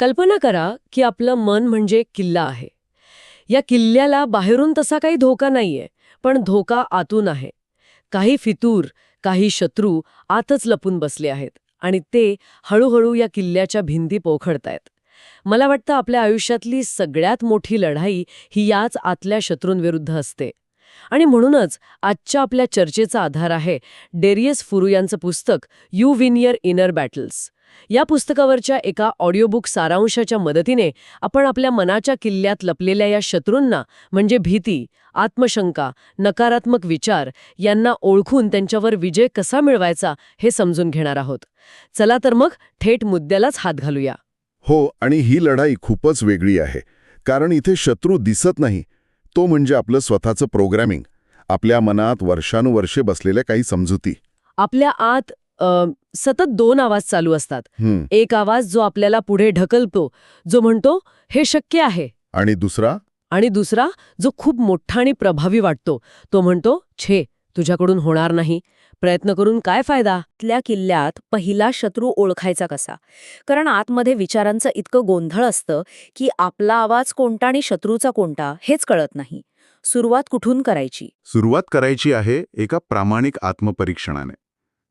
कल्पना करा की आपलं मन म्हणजे किल्ला आहे. या किल्ल्याला बाहेरून तसा काही धोका नाहीये पण धोका आतून आहे. काही फितूर काही शत्रू आतच लपून बसले आहेत आणि ते हळूहळू या किल्ल्याच्या भिंती पोखडतायत. मला वाटतं आपल्या आयुष्यातली सगळ्यात मोठी लढाई ही याच आतल्या शत्रूंविरुद्ध असते. आणि म्हणूनच आजच्या आपल्या चर्चेचा आधार आहे डेरियस फुरू यांचं पुस्तक यू विन इनर बॅटल्स. या पुस्तकावरच्या एका ऑडिओबुक सारांशाच्या मदतीने आपण आपल्या मनाच्या किल्ल्यात लपलेल्या या शत्रूंना म्हणजे भीती आत्मशंका नकारात्मक विचार यांना ओळखून त्यांच्यावर विजय कसा मिळवायचा हे समजून घेणार आहोत. चला तर मग थेट मुद्द्यालाच हात घालूया. हो आणि ही लढाई खूपच वेगळी आहे कारण इथे शत्रू दिसत नाही तो म्हणजे आपलं स्वतःचं प्रोग्रॅमिंग आपल्या मनात वर्षानुवर्षे बसलेल्या काही समजुती. आपल्या आत सतत दोन आवाज चालू असतात. एक आवाज जो आपल्याला पुढे ढकलतो जो म्हणतो हे शक्य आहे. आणि दुसरा? आणि दुसरा जो खूप मोठा आणि प्रभावी वाटतो तो म्हणतो छे तुझ्याकडून होणार नाही. प्रयत्न करून काय फायदा? आतल्या किल्ल्यात पहिला शत्रू ओळखायचा कसा? कारण आतमध्ये विचारांचं इतकं गोंधळ असतं की आपला आवाज कोणता आणि शत्रूचा कोणता हेच कळत नाही. सुरुवात कुठून करायची? सुरुवात करायची आहे एका प्रामाणिक आत्मपरीक्षणाने.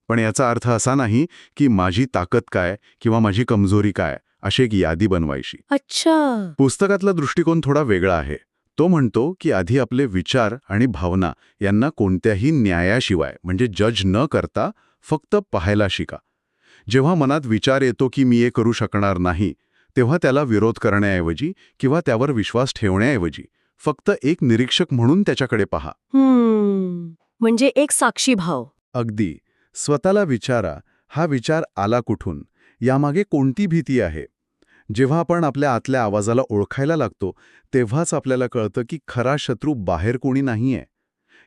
पण याचा अर्थ असा नाही की माझी ताकद काय किंवा माझी कमजोरी काय अशी एक यादी बनवायची. अच्छा. पुस्तकातला दृष्टिकोन थोडा वेगळा आहे. तो म्हणतो की आधी आपले विचार आणि भावना यांना कोणत्याही न्यायाशिवाय म्हणजे जज न करता फक्त पाहायला शिका. जेव्हा मनात विचार येतो की मी हे करू शकणार नाही तेव्हा त्याला विरोध करण्याऐवजी किंवा त्यावर विश्वास ठेवण्याऐवजी फक्त एक निरीक्षक म्हणून त्याच्याकडे पहा. म्हणजे एक साक्षी भाव अगदी. स्वतःला विचारा हा विचार आला कुठून? यामागे कोणती भीती आहे? जेव्हा आपण आपल्या आतल्या आवाजाला ओळखायला लागतो तेव्हाच आपल्याला कळतं की खरा शत्रू बाहेर कोणी नाहीये.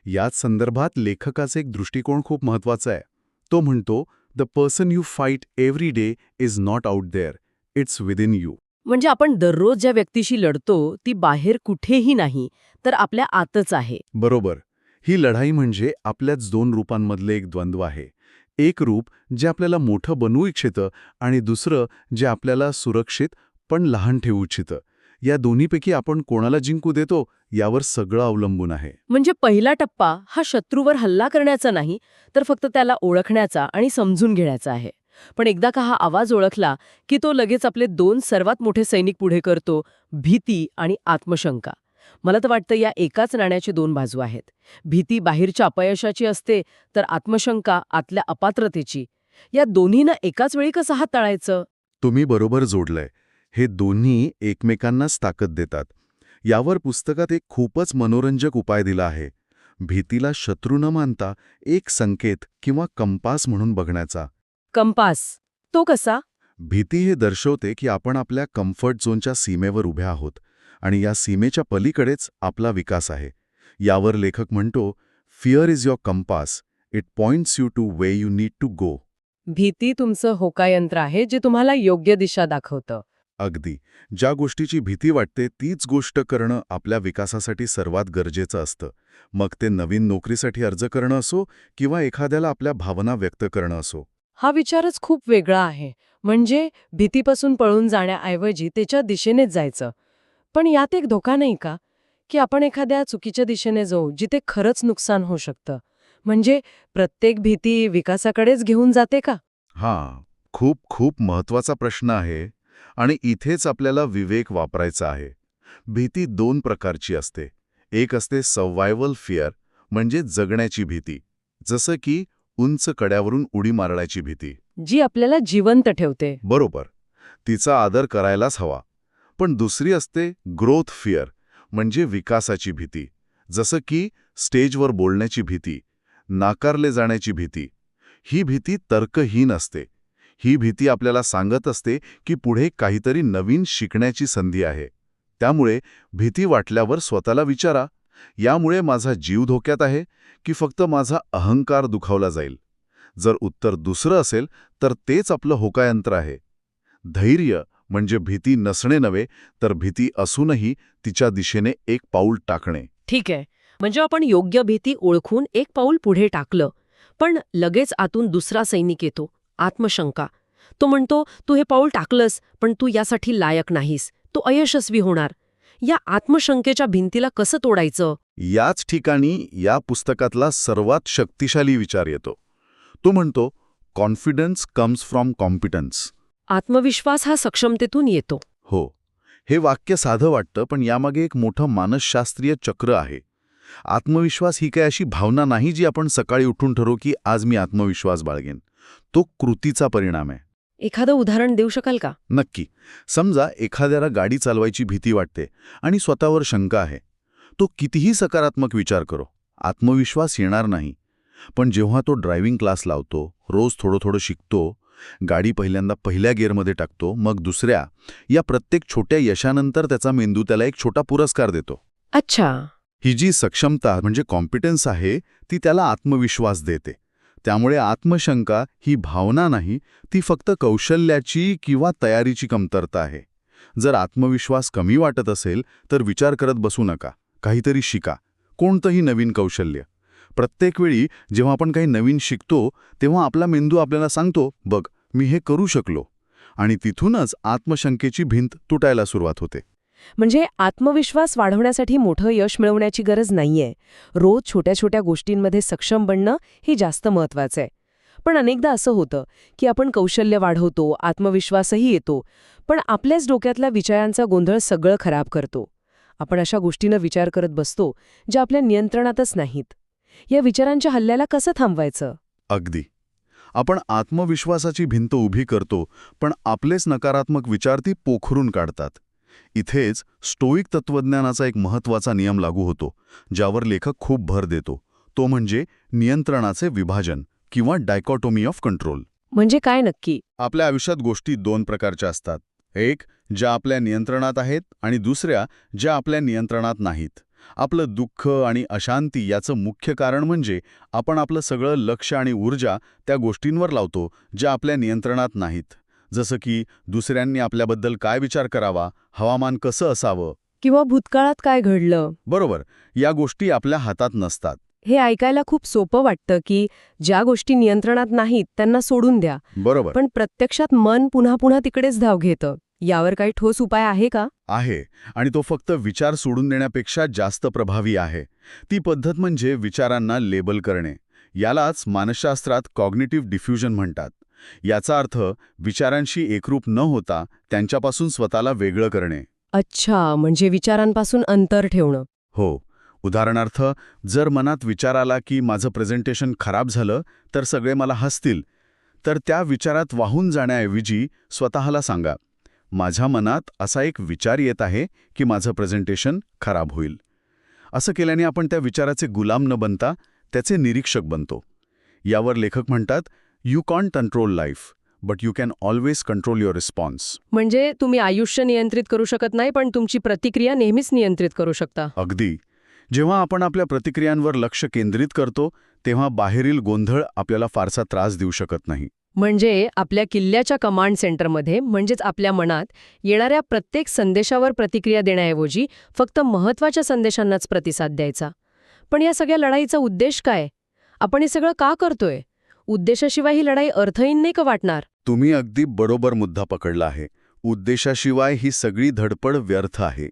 याच संदर्भात लेखकाचा एक दृष्टिकोन खूप महत्त्वाचा आहे. तो म्हणतो the person you fight every day is not out there it's within you म्हणजे आपण दररोज ज्या व्यक्तीशी लढतो ती बाहेर कुठेही नाही तर आपल्या आतच आहे. बरोबर. ही लढाई म्हणजे आपल्याच दोन रूपांमधले एक द्वंद्व आहे. एक रूप जे आपल्याला मोठं बनवू इच्छितं आणि दुसरं जे आपल्याला सुरक्षित पण लहान ठेवू इच्छितं. या दोन्हीपैकी आपण कोणाला जिंकू देतो यावर सगळं अवलंबून आहे. म्हणजे पहिला टप्पा हा शत्रूवर हल्ला करण्याचा नाही तर फक्त त्याला ओळखण्याचा आणि समजून घेण्याचा आहे. पण एकदा का हा आवाज ओळखला की तो लगेच आपले दोन सर्वात मोठे सैनिक पुढे करतो भीती आणि आत्मशंका. मला तर वाटतं या एकाच नाण्याची दोन बाजू आहेत. भीती बाहेरच्या अपयशाची असते तर आत्मशंका आतल्या अपात्रतेची. या दोन्हीनं एकाच वेळी कसं हाताळायचं तुम्ही बरोबर जोडलंय. हे दोन्ही एकमेकांनाच ताकद देतात. यावर पुस्तकात एक खूपच मनोरंजक उपाय दिला आहे. भीतीला शत्रू न मानता एक संकेत किंवा कंपास म्हणून बघण्याचा. कंपास. तो कसा? भीती हे दर्शवते की आपण आपल्या कम्फर्ट झोनच्या सीमेवर उभ्या आहोत. आणि या सीमेच्या पलीकडेच आपला विकास आहे. यावर लेखक म्हणतो fear is your compass it points you to way you need to go भीती तुमचं होकायंत्र आहे जे तुम्हाला योग्य दिशा दाखवतं. अगदी. ज्या गोष्टीची भीती वाटते तीच गोष्ट करणं आपल्या विकासासाठी सर्वात गरजेचं असतं. मग ते नवीन नोकरीसाठी अर्ज करणं असो किंवा एखाद्याला आपल्या भावना व्यक्त करणं असो. हा विचारच खूप वेगळा आहे. म्हणजे भीतीपासून पळून जाण्याऐवजी त्याच्या दिशेनेच जायचं. पण यात एक धोका नाही का की आपण एखाद्या चुकीच्या दिशेने जाऊ जिथे खरंच नुकसान होऊ शकतं. म्हणजे प्रत्येक भीती विकासाकडेच घेऊन जाते का? हां खूप खूप महत्त्वाचा प्रश्न आहे आणि इथेच आपल्याला विवेक वापरायचा आहे. भीती दोन प्रकारची असते. एक असते सव्हायवल फिअर म्हणजे जगण्याची भीती. जसं की उंच कड्यावरून उडी मारण्याची भीती. जी आपल्याला जिवंत ठेवते. बरोबर. तिचा आदर करायलाच हवा. पण दुसरी असते ग्रोथ फिअर म्हणजे विकासाची भीती. जसं की स्टेजवर बोलण्याची भीती नाकारले जाण्याची भीती. ही भीती तर्कहीन असते. ही भीती आपल्याला सांगत असते की पुढे काहीतरी नवीन शिकण्याची संधी आहे. त्यामुळे भीती वाटल्यावर स्वतःला विचारा यामुळे माझा जीव धोक्यात आहे की फक्त माझा अहंकार दुखावला जाईल? जर उत्तर दुसरं असेल तर तेच आपलं होकायंत्र आहे. धैर्य म्हणजे भीती नसणे नव्हे तर भीती असूनही तिच्या दिशेने एक पाऊल टाकणे. ठीक आहे. म्हणजे आपण योग्य भीती ओळखून एक पाऊल पुढे टाकलं. पण लगेच आतून दुसरा सैनिक येतो आत्मशंका. तो म्हणतो तू हे पाऊल टाकलंस पण तू यासाठी लायक नाहीस. तू अयशस्वी होणार. या आत्मशंकेच्या भिंतीला कसं तोडायचं? याच ठिकाणी या पुस्तकातला सर्वात शक्तिशाली विचार येतो. तो म्हणतो कॉन्फिडन्स कम्स फ्रॉम कॉम्पिटन्स आत्मविश्वास हा सक्षमतेतून येतो. हो. हे वाक्य साधं वाटतं पण यामागे एक मोठं मानसशास्त्रीय चक्र आहे. आत्मविश्वास ही काय अशी भावना नाही जी आपण सकाळी उठून ठरवू की आज मी आत्मविश्वास बाळगेन. तो कृतीचा परिणाम आहे. एखादं उदाहरण देऊ शकाल का? नक्की. समजा एखाद्याला गाडी चालवायची भीती वाटते आणि स्वतःवर शंका आहे. तो कितीही सकारात्मक विचार करो. आत्मविश्वास येणार नाही. पण जेव्हा तो ड्रायव्हिंग क्लास लावतो रोज थोडं थोडं शिकतो गाडी पहिल्यांदा पहिल्या गिअरमध्ये टाकतो मग दुसऱ्या. या प्रत्येक छोट्या यशानंतर त्याचा मेंदू त्याला एक छोटा पुरस्कार देतो. अच्छा. ही जी सक्षमता म्हणजे कॉम्पिटन्स आहे ती त्याला आत्मविश्वास देते. त्यामुळे आत्मशंका ही भावना नाही ती फक्त कौशल्याची किंवा तयारीची कमतरता आहे. जर आत्मविश्वास कमी वाटत असेल तर विचार करत बसू नका काहीतरी शिका. कोणतंही नवीन कौशल्य. प्रत्येक वेळी जेव्हा आपण काही नवीन शिकतो तेव्हा आपला मेंदू आपल्याला सांगतो बघ मी हे करू शकलो. आणि तिथूनच आत्मशंकेची भिंत तुटायला सुरुवात होते. म्हणजे आत्मविश्वास वाढवण्यासाठी मोठं यश मिळवण्याची गरज नाहीये. रोज छोट्या छोट्या गोष्टींमध्ये सक्षम बनणं हे जास्त महत्वाचं आहे. पण अनेकदा असं होतं की आपण कौशल्य वाढवतो आत्मविश्वासही येतो पण आपल्याच डोक्यातल्या विचारांचा गोंधळ सगळं खराब करतो. आपण अशा गोष्टीनं विचार करत बसतो ज्या आपल्या नियंत्रणातच नाहीत. या विचारांच्या हल्ल्याला कसं थांबवायचं? अगदी. आपण आत्मविश्वासाची भिंत उभी करतो पण आपलेच नकारात्मक विचार ती पोखरून काढतात. इथेच स्टोईक तत्वज्ञानाचा एक महत्त्वाचा नियम लागू होतो ज्यावर लेखक खूप भर देतो. तो म्हणजे नियंत्रणाचे विभाजन किंवा डायकॉटोमी ऑफ कंट्रोल. म्हणजे काय नक्की? आपल्या आयुष्यात गोष्टी दोन प्रकारच्या असतात. एक ज्या आपल्या नियंत्रणात आहेत आणि दुसऱ्या ज्या आपल्या नियंत्रणात नाहीत. आपलं दुःख आणि अशांती याचं मुख्य कारण म्हणजे आपण आपलं सगळं लक्ष आणि ऊर्जा त्या गोष्टींवर लावतो ज्या आपल्या नियंत्रणात नाहीत. जसं की दुसऱ्यांनी आपल्याबद्दल काय विचार करावा हवामान कसं असावं? किंवा भूतकाळात काय घडलं? बरोबर. या गोष्टी आपल्या हातात नसतात. हे ऐकायला खूप सोपं वाटतं की ज्या गोष्टी नियंत्रणात नाहीत त्यांना सोडून द्या. बरोबर. पण प्रत्यक्षात मन पुन्हा पुन्हा तिकडेच धाव घेतं. यावर काही ठोस उपाय आहे का? आहे. आणि तो फक्त विचार सोडून देण्यापेक्षा जास्त प्रभावी आहे. ती पद्धत म्हणजे विचारांना लेबल करणे. यालाच मानसशास्त्रात कॉग्निटिव्ह डिफ्युजन म्हणतात. याचा अर्थ विचारांशी एकरूप न होता त्यांच्यापासून स्वतःला वेगळं करणे. अच्छा म्हणजे विचारांपासून अंतर ठेवणं. हो. उदाहरणार्थ जर मनात विचार आला की माझं प्रेझेंटेशन खराब झालं तर सगळे मला हसतील. तर त्या विचारात वाहून जाण्याऐवजी स्वतःला सांगा. माझ्या मनात असा एक विचार येत आहे की माझं प्रेझेंटेशन खराब होईल. असं केल्याने आपण त्या विचाराचे गुलाम न बनता त्याचे निरीक्षक बनतो. यावर लेखक म्हणतात you can't control life but you can always control your response म्हणजे तुम्ही आयुष्य नियंत्रित करू शकत नाही पण तुमची प्रतिक्रिया नेहमीच नियंत्रित करू शकता. अगदी. जेव्हा आपण आपल्या प्रतिक्रियांवर लक्ष केंद्रित करतो तेव्हा बाहेरील गोंधळ आपल्याला फारसा त्रास देऊ शकत नाही. म्हणजे आपल्या किल्ल्याच्या कमांड सेंटरमध्ये म्हणजेच आपल्या मनात येणाऱ्या प्रत्येक संदेशावर प्रतिक्रिया देण्याऐवजी फक्त महत्त्वाच्या संदेशांनाच प्रतिसाद द्यायचा. पण या सगळ्या लढाईचा उद्देश काय? आपण हे सगळं का करतोय? उद्देशाशिवाय ही लढाई अर्थहीन नाही का वाटणार? तुम्ही अगदी बरोबर मुद्दा पकडला आहे. उद्देशाशिवाय ही सगळी धडपड व्यर्थ आहे.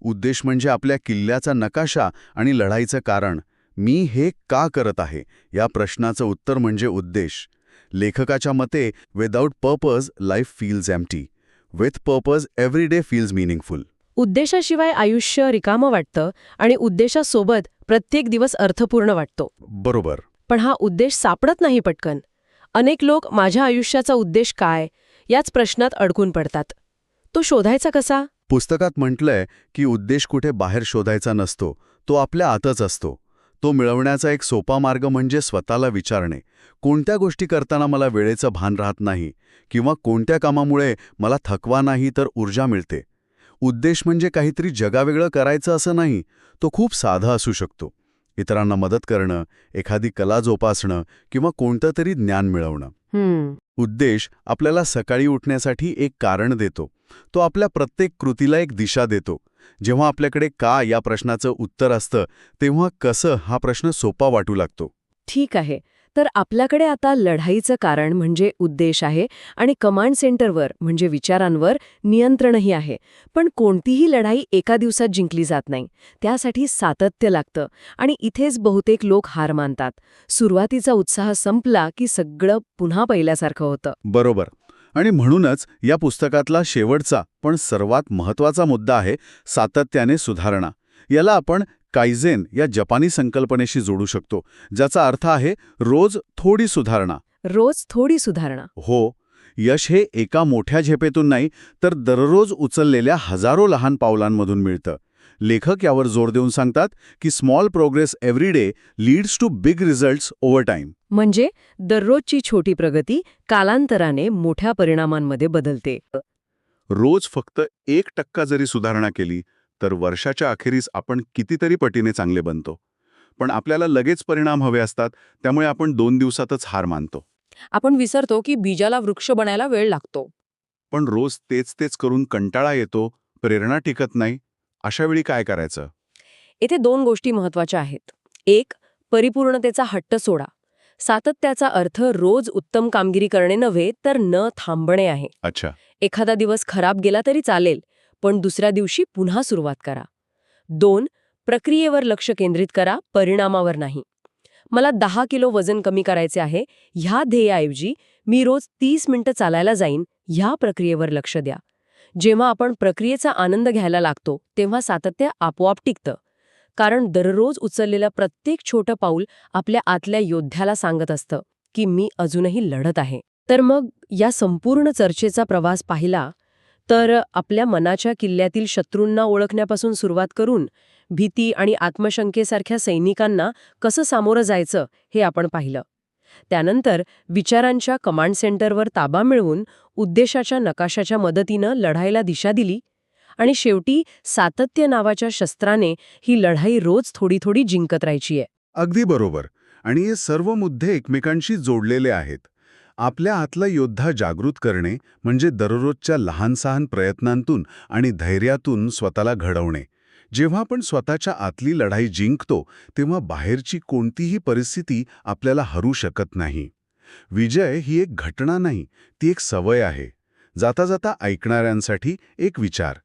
उद्देश म्हणजे आपल्या किल्ल्याचा नकाशा आणि लढाईचं कारण. मी हे का करत आहे? या प्रश्नाचं उत्तर म्हणजे उद्देश. लेखकाच्या मते without purpose life feels empty with purpose every day feels meaningful उद्देशाशिवाय आयुष्य रिकामं वाटतं आणि उद्देशासोबत प्रत्येक दिवस अर्थपूर्ण वाटतो. बरोबर. पण हा उद्देश सापडत नाही पटकन. अनेक लोक माझ्या आयुष्याचा उद्देश काय? याच प्रश्नात अडकून पडतात. तो शोधायचा कसा? पुस्तकात म्हटलंय की उद्देश कुठे बाहेर शोधायचा नसतो तो आपल्या आतच असतो. तो मिळवण्याचा एक सोपा मार्ग म्हणजे स्वतःला विचारणे. कोणत्या गोष्टी करताना मला वेळेचं भान राहत नाही किंवा कोणत्या कामामुळे मला थकवा नाही तर ऊर्जा मिळते? उद्देश म्हणजे काहीतरी जगावेगळं करायचं असं नाही तो खूप साधा असू शकतो. इतरांना मदत करणं एखादी कला जोपासणं किंवा कोणतं तरी ज्ञान मिळवणं. उद्देश आपल्याला सकाळी उठण्यासाठी एक कारण देतो. तो आपल्या प्रत्येक कृतीला एक दिशा देतो. जेव्हा आपल्याकडे का या प्रश्नाचं उत्तर असतं तेव्हा कसं हा प्रश्न सोपा वाटू लागतो? ठीक आहे. तर आपल्याकडे आता लढाईचं कारण म्हणजे उद्देश आहे आणि कमांड सेंटरवर म्हणजे विचारांवर नियंत्रणही आहे. पण कोणतीही लढाई एका दिवसात जिंकली जात नाही. त्यासाठी सातत्य लागतं आणि इथेच बहुतेक लोक हार मानतात. सुरुवातीचा उत्साह संपला की सगळं पुन्हा पहिल्यासारखं होतं. बरोबर. आणि म्हणूनच या पुस्तकातला शेवटचा पण सर्वात महत्त्वाचा मुद्दा आहे सातत्याने सुधारणा. याला आपण कायझेन या जपानी संकल्पनेशी जोडू शकतो ज्याचा अर्थ आहे रोज थोडी सुधारणा. रोज थोडी सुधारणा. हो यश हे एका मोठ्या झेपेतून नाही तर दररोज उचललेल्या हजारो लहान पावलांमधून मिळतं. लेखक यावर जोर देऊन सांगतात की small progress every day leads to big results over time म्हणजे दररोजची छोटी प्रगती कालांतराने मोठ्या परिणामांमध्ये बदलते. रोज फक्त एक टक्का जरी सुधारणा केली तर वर्षाच्या अखेरीस आपण कितीतरी पटीने चांगले बनतो. पण आपल्याला लगेच परिणाम हवे असतात त्यामुळे आपण दोन दिवसातच हार मानतो. आपण विसरतो की बीजाला वृक्ष बनायला वेळ लागतो. पण रोज तेच तेच करून कंटाळा येतो प्रेरणा टिकत नाही अशा वेळी काय करायचं? येथे दोन गोष्टी महत्त्वाच्या आहेत. एक परिपूर्णतेचा हट्ट सोडा. सातत्याचा अर्थ रोज उत्तम कामगिरी करणे नव्हे तर न थांबणे आहे. अच्छा. एखादा दिवस खराब गेला तरी चालेल पण दुसऱ्या दिवशी पुन्हा सुरुवात करा. दोन प्रक्रियेवर लक्ष केंद्रित करा परिणामावर नाही. मला दहा किलो वजन कमी करायचे आहे ह्या ध्येयाऐवजी मी रोज तीस मिनिटं चालायला जाईन ह्या प्रक्रियेवर लक्ष द्या. जेव्हा आपण प्रक्रियेचा आनंद घ्यायला लागतो तेव्हा सातत्य आपोआप टिकतं. कारण दररोज उचललेलं प्रत्येक छोटं पाऊल आपल्या आतल्या योद्ध्याला सांगत असतं की मी अजूनही लढत आहे. तर मग या संपूर्ण चर्चेचा प्रवास पाहिला तर आपल्या मनाच्या किल्ल्यातील शत्रूंना ओळखण्यापासून सुरुवात करून भीती आणि आत्मशंकेसारख्या सैनिकांना कसं सामोरं जायचं हे आपण पाहिलं. त्यानंतर विचारांच्या कमांड सेंटरवर ताबा मिळवून उद्देशाच्या नकाशाच्या मदतीनं लढायला दिशा दिली आणि शेवटी सातत्य नावाच्या शस्त्राने ही लढाई रोज थोडी थोडी जिंकत राहायची आहे अगदी बरोबर. आणि हे सर्व मुद्दे एकमेकांशी जोडलेले आहेत. आपल्या आतला योद्धा जागृत करणे म्हणजे दररोजच्या लहानसहान प्रयत्नांतून आणि धैर्यातून स्वतःला घडवणे. जेव्हा आपण स्वतःच्या आतली लढाई जिंकतो तेव्हा बाहेरची कोणतीही परिस्थिती आपल्याला हरू शकत नाही. विजय ही एक घटना नाही ती एक सवय आहे. जाता जाता ऐकणाऱ्यांसाठी एक विचार.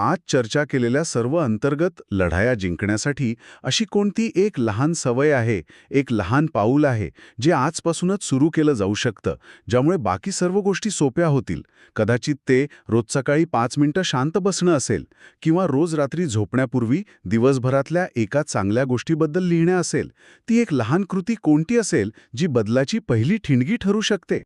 आज चर्चा केलेल्या सर्व अंतर्गत लढाया जिंकण्यासाठी अशी कोणती एक लहान सवय आहे एक लहान पाऊल आहे जे आजपासूनच सुरू केलं जाऊ शकतं ज्यामुळे बाकी सर्व गोष्टी सोप्या होतील? कदाचित ते रोज सकाळी पाच मिनिटं शांत बसणं असेल किंवा रोज रात्री झोपण्यापूर्वी दिवसभरातल्या एका चांगल्या गोष्टीबद्दल लिहिणं असेल ती एक लहान कृती कोणती असेल जी बदलाची पहिली ठिणगी ठरू शकते?